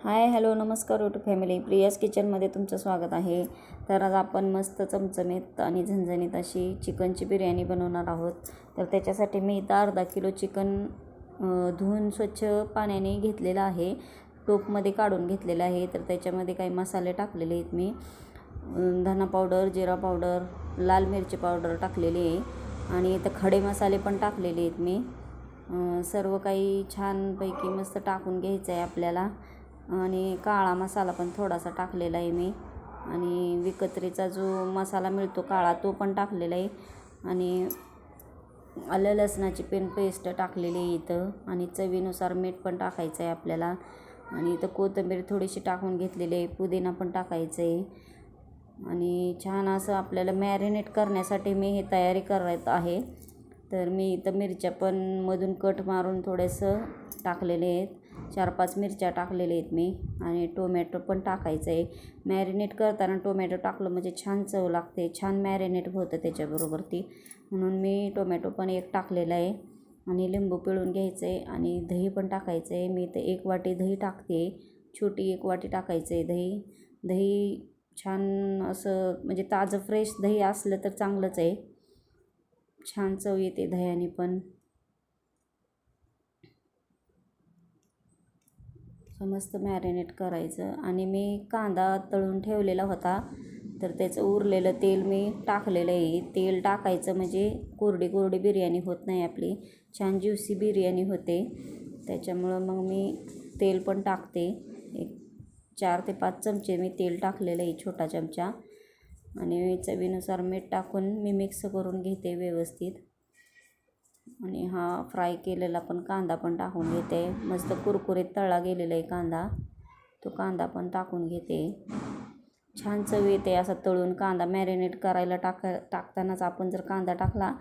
हाय hello नमस्कार YouTube family Priya's किचनमध्ये तुमचं स्वागत आहे. तर आज आपण मस्त चमचमीत आणि झणझणीत अशी चिकनची बिर्याणी बनवणार आहोत. तर त्याच्यासाठी मी इथं अर्धा किलो चिकन धुवून स्वच्छ पाण्याने घेतलेलं आहे. टोपमध्ये काढून घेतलेलं आहे. तर त्याच्यामध्ये काही मसाले टाकलेले आहेत मी. धना पावडर जिरा पावडर लाल मिरची पावडर टाकलेली आहे. आणि इथं खडे मसाले पण टाकलेले आहेत मी. सर्व काही छानपैकी मस्त टाकून घ्यायचं आहे आपल्याला. आणि काळा मसाला पण थोडासा टाकलेला आहे मी. आणि विकत्रीचा जो मसाला मिळतो काळा तो पण टाकलेला आहे. आणि आलं लसणाची पेन पेस्ट टाकलेली आहे इथं. आणि चवीनुसार मीठ पण टाकायचं आहे आपल्याला. आणि इथं कोथिंबीर थोडीशी टाकून घेतलेली आहे. पुदिना पण टाकायचं आहे. आणि छान असं आपल्याला मॅरिनेट करण्यासाठी मी हे तयारी करत आहे. तर मी इथं मिरच्या पण मधून कट मारून थोडंसं टाकलेले आहेत. चार पाच मिरच्या टाकलेल्या आहेत मी आणि टोमॅटो पण टाकायचं आहे. मॅरिनेट करताना टोमॅटो टाकलं म्हणजे छान चव लागते. छान मॅरिनेट होतं त्याच्याबरोबर ती. म्हणून मी टोमॅटो पण एक टाकलेला आहे आणि लिंबू पिळून घ्यायचं आहे आणि दही पण टाकायचं आहे मी तर एक वाटी दही टाकते. छोटी एक वाटी टाकायचं आहे दही. दही छान असं म्हणजे ताजं फ्रेश दही असलं तर चांगलंच आहे. छान चव येते दह्याने पण. मस्त मॅरिनेट करायचं. आणि मी कांदा तळून ठेवलेला होता. तर त्याचं उरलेलं तेल मी टाकलेलं आहे. तेल टाकायचं म्हणजे कोरडी कोरडी बिर्याणी होत नाही आपली. छान ज्युसी बिर्याणी होते. त्याच्यामुळं मग मी तेल पण टाकते. एक चार ते पाच चमचे मी तेल टाकलेलं आहे छोटा चमचा. आणि चवीनुसार मीठ टाकून मी मिक्स करून घेते व्यवस्थित. आणि हा फ्राय केलेला पण कांदा पण टाकून घेते. मस्त कुरकुरीत तळला गेलेला आहे कांदा. तो कांदा पण टाकून घेते. छान चव येते असा तळून कांदा मॅरिनेट करायला टाक टाकतानाच आपण जर कांदा टाकला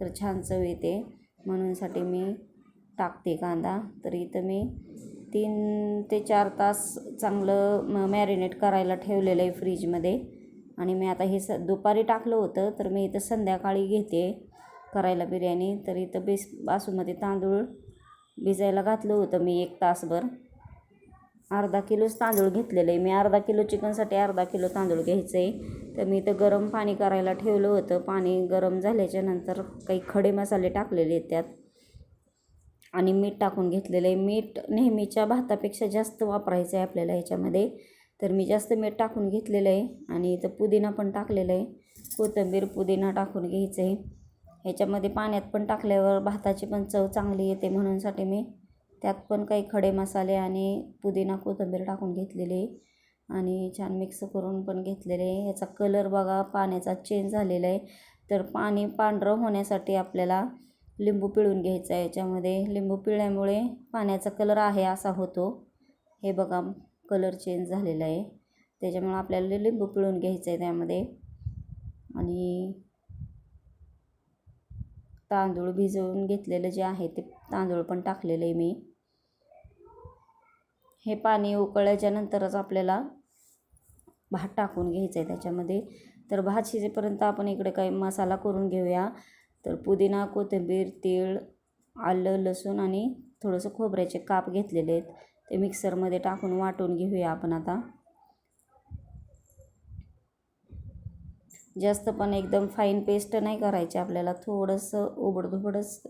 तर छान चव येते. म्हणूनसाठी मी टाकते कांदा. तर इथं मी तीन ते चार तास चांगलं म मॅरिनेट करायला ठेवलेलं आहे फ्रीजमध्ये आणि मी आता हे स दुपारी टाकलं होतं तर मी इथं संध्याकाळी घेते. करायला बिर्याणी. तर इथं बेस बासुमती तांदूळ भिजायला घातलं होतं मी एक तासभर. अर्धा किलोच तांदूळ घेतलेलं आहे मी अर्धा किलो चिकनसाठी अर्धा किलो तांदूळ घ्यायचं आहे तर मी इथं गरम पाणी करायला ठेवलं होतं. पाणी गरम झाल्याच्यानंतर काही खडे मसाले टाकलेले आहेत त्यात. आणि मीठ टाकून घेतलेलं आहे. मीठ नेहमीच्या भातापेक्षा जास्त वापरायचं आहे आपल्याला ह्याच्यामध्ये. तर मी जास्त मीठ टाकून घेतलेलं आहे. आणि इथं पुदिना पण टाकलेलं आहे. कोथिंबीर पुदिना टाकून घ्यायचं आहे ह्याच्यामध्ये पाण्यात पण टाकल्यावर भाताची पण चव चांगली येते म्हणूनसाठी मी त्यात पण काही खडे मसाले आणि पुदिना कोथिंबीर टाकून घेतलेले आणि छान मिक्स करून पण घेतलेले. ह्याचा याचा कलर बघा पाण्याचा चेंज झालेला आहे. तर पाणी पांढरं होण्यासाठी आपल्याला लिंबू पिळून घ्यायचं आहे. याच्यामध्ये लिंबू पिळल्यामुळे पाण्याचा कलर आहे असा होतो. हे बघा कलर चेंज झालेला आहे. त्याच्यामुळं आपल्याला लिंबू पिळून घ्यायचं आहे त्यामध्ये. आणि तांदूळ भिजवून घेतलेलं जे आहे ते तांदूळ पण टाकलेलं आहे मी. हे पाणी उकळल्याच्या नंतरच आपल्याला भात टाकून घ्यायचं आहे त्याच्यामध्ये. तर भात शिजेपर्यंत आपण इकडे काही मसाला करून घेऊया. तर पुदिना कोथिंबीर तीळ आलं लसूण आणि थोडंसं खोबऱ्याचे काप घेतलेले आहेत. ते मिक्सरमध्ये टाकून वाटून घेऊया आपण आता. जास्त पण एकदम फाईन पेस्ट नाही करायची आपल्याला. थोडंसं उबडधुबडच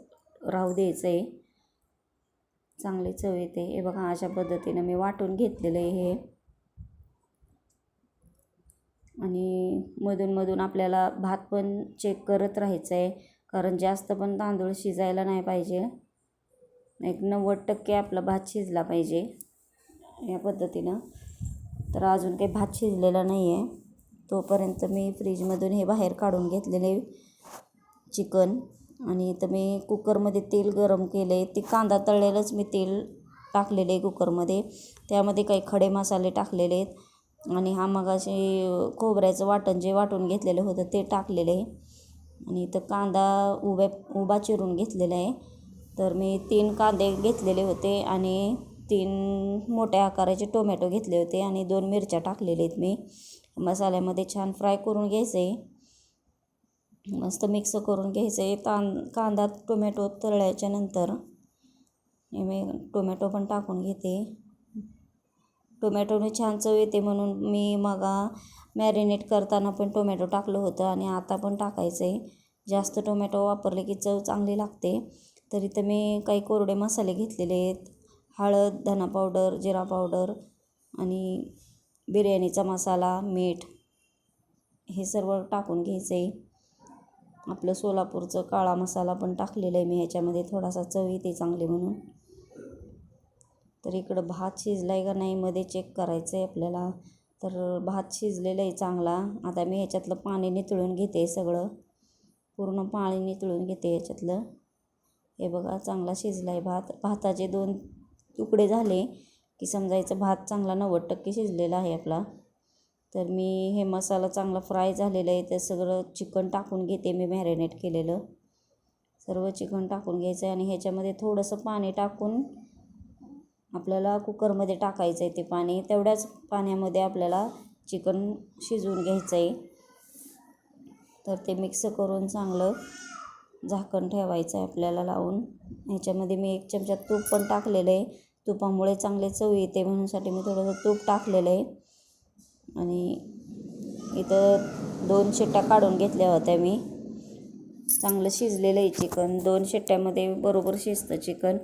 राहू द्यायचं आहे चांगली चव येते. हे बघा अशा पद्धतीनं मी वाटून घेतलेलं आहे हे. आणि मधून मधून आपल्याला भात पण चेक करत राहायचं आहे कारण जास्त पण तांदूळ शिजायला नाही पाहिजे. एक नव्वद टक्के आपला भात शिजला पाहिजे. या पद्धतीनं. तर अजून काही भात शिजलेला नाही आहे तोपर्यंत मी फ्रीजमधून हे बाहेर काढून घेतलेले चिकन आणि इथं मी कुकरमध्ये तेल गरम केलं आहे ते कांदा तळलेलंच मी तेल टाकलेलं आहे कुकरमध्ये. त्यामध्ये काही खडे मसाले टाकलेले आहेत. आणि हा मग असे खोबऱ्याचं वाटण जे वाटून घेतलेलं होतं ते टाकलेलं आहे. आणि इथं कांदा उभ्या उभा चिरून घेतलेला आहे. तर मी तीन कांदे घेतलेले होते आणि तीन मोठ्या आकाराचे टोमॅटो घेतले होते आणि दोन मिरच्या टाकलेल्या आहेत मी. मसाल्यामध्ये छान फ्राय करून घ्यायचे. मस्त मिक्स करून घ्यायचे. तां कांदा टोमॅटो तळल्याच्या नंतर मी टोमॅटो पण टाकून घेते. टोमॅटोने छान चव येते म्हणून मी मगा मॅरिनेट करताना पण टोमॅटो टाकलं होतं आणि आता पण टाकायचं. आहे जास्त टोमॅटो वापरले की चव चांगली लागते. तरी तर मी काही कोरडे मसाले घेतलेले आहेत. हळद धना पावडर जिरा पावडर आणि बिर्याणीचा मसाला मीठ हे सर्व टाकून घ्यायचं. आहे आपलं सोलापूरचं काळा मसाला पण टाकलेला आहे मी ह्याच्यामध्ये थोडासा चव येते चांगली म्हणून. तर इकडं भात शिजला आहे का नाही मध्ये चेक करायचं आहे आपल्याला. तर भात शिजलेला आहे चांगला. आता मी ह्याच्यातलं पाणी नितळून घेते सगळं. पूर्ण पाणी नितळून घेते ह्याच्यातलं. हे बघा चांगला शिजला आहे भात. भाताचे दोन तुकडे झाले. की समजायचं भात चांगला नव्वद टक्के शिजलेला आहे आपला. तर मी हे मसाला चांगला फ्राय झालेला आहे ते सगळं चिकन टाकून घेते मी मॅरिनेट केलेलं. सर्व चिकन टाकून घ्यायचं आहे आणि ह्याच्यामध्ये थोडंसं पाणी टाकून आपल्याला कुकरमध्ये टाकायचं आहे ते पाणी. तेवढ्याच पाण्यामध्ये आपल्याला चिकन शिजवून घ्यायचं आहे तर ते मिक्स करून चांगलं झाकण ठेवायचं आहे आपल्याला लावून. ह्याच्यामध्ये मी एक चमचा तूप पण टाकलेलं आहे. तुपामुळे चांगले चव येते म्हणूनसाठी मी थोडंसं तूप टाकलेलं आहे. आणि इथं दोन शिट्ट्या काढून घेतल्या होत्या मी. चांगलं शिजलेलं आहे चिकन. दोन शिट्ट्यामध्ये बरोबर शिजतं चिकन.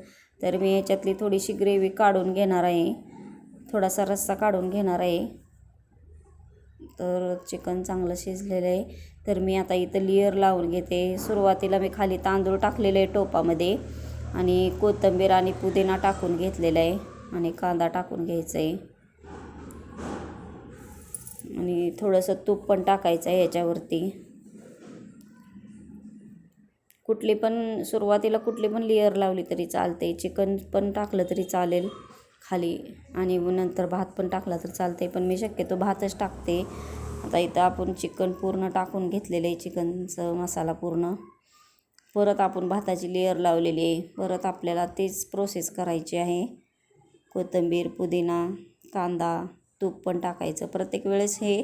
तर मी याच्यातली थोडीशी ग्रेव्ही काढून घेणार आहे. थोडासा रस्सा काढून घेणार आहे. तर चिकन चांगलं शिजलेलं आहे. तर मी आता इथं लेअर लावून घेते. सुरुवातीला मी खाली तांदूळ टाकलेले आहे टोपामध्ये. आणि कोथिंबीर आणि पुदिना टाकून घेतलेला आहे आणि कांदा टाकून घ्यायचा आहे. आणि थोडंसं तूप पण टाकायचं आहे याच्यावरती. कुठली पण सुरुवातीला कुठली पण लेअर लावली तरी चालते. चिकन पण टाकलं तरी चालेल खाली आणि नंतर भात पण टाकला तर चालते. पण मी शक्यतो भातच टाकते. आता इथं आपण चिकन पूर्ण टाकून घेतलेलं आहे चिकनचं मसाला पूर्ण. परत आपण भाताची लेअर लावलेली आहे. परत आपल्याला तेच प्रोसेस करायची आहे. कोथिंबीर पुदिना कांदा तूप पण टाकायचं. प्रत्येक वेळेस हे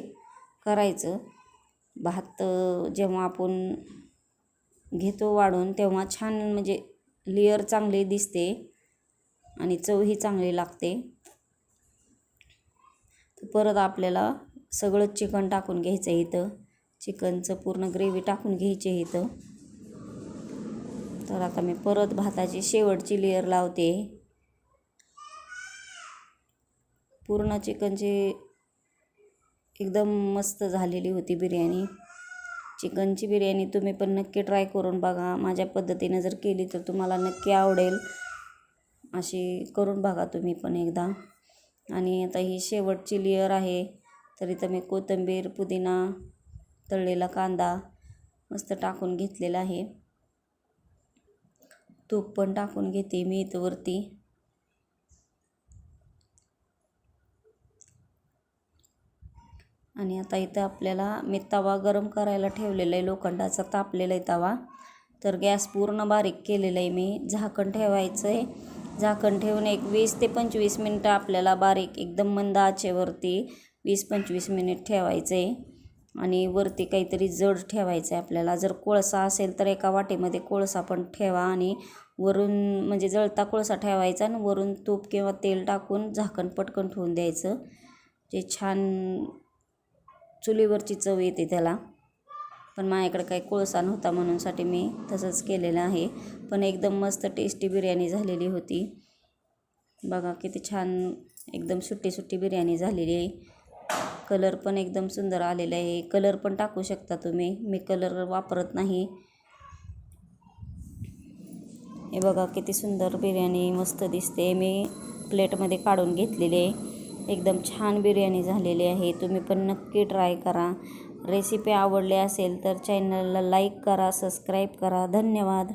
करायचं. भात जेव्हा आपण घेतो वाढून तेव्हा छान म्हणजे लेअर चांगली दिसते आणि चवही चांगली लागते. परत आपल्याला सगळं चिकन टाकून घ्यायचं आहे इथं. चिकनचं पूर्ण ग्रेव्ही टाकून घ्यायची आहे इथं. तर आता मी परत भाताची शेवटची लेअर लावते. पूर्ण चिकनची एकदम मस्त झालेली होती बिर्याणी. चिकनची बिर्याणी तुम्ही पण नक्की ट्राय करून बघा. माझ्या पद्धतीने जर केली तर तुम्हाला नक्की आवडेल. अशी करून बघा तुम्ही पण एकदा. आणि आता ही शेवटची लेअर आहे. तर इथं मी कोथिंबीर पुदिना तळलेला कांदा मस्त टाकून घेतलेला आहे. तूप पण टाकून घेते मी आणि आता इथं आपल्याला मी तवा गरम करायला ठेवलेला आहे लोखंडाचा तापलेला आहे तवा. तर गॅस पूर्ण बारीक केलेला आहे मी. झाकण ठेवायचं आहे. झाकण ठेवून एक वीस ते पंचवीस मिनटं आपल्याला बारीक एकदम मंद आचेवरती वीस पंचवीस मिनिट ठेवायचं आहे. आणि वरती काहीतरी जड ठेवायचं आहे आपल्याला. जर कोळसा असेल तर एका वाटीमध्ये कोळसा पण ठेवा आणि वरून म्हणजे जळता कोळसा ठेवायचा आणि वरून तूप किंवा तेल टाकून झाकण पटकन ठेवून द्यायचं. जे छान चुलीवरची चव येते त्याला. पण माझ्याकडे काही कोळसा नव्हता म्हणूनसाठी मी तसंच केलेलं आहे. पण एकदम मस्त टेस्टी बिर्याणी झालेली होती. बघा किती छान एकदम सुट्टी सुट्टी बिर्याणी झालेली आहे. कलर पण एकदम सुंदर आलेला आहे. कलर पण टाकू शकता तुम्ही. मी कलर वापरत नाही. हे बघा किती सुंदर बिर्याणी मस्त दिसते. मी प्लेटमध्ये काढून घेतलेली आहे. एकदम छान बिर्याणी झालेली आहे. तुम्ही पण नक्की ट्राय करा. रेसिपी आवडली असेल तर चॅनलला लाईक करा सबस्क्राईब करा. धन्यवाद.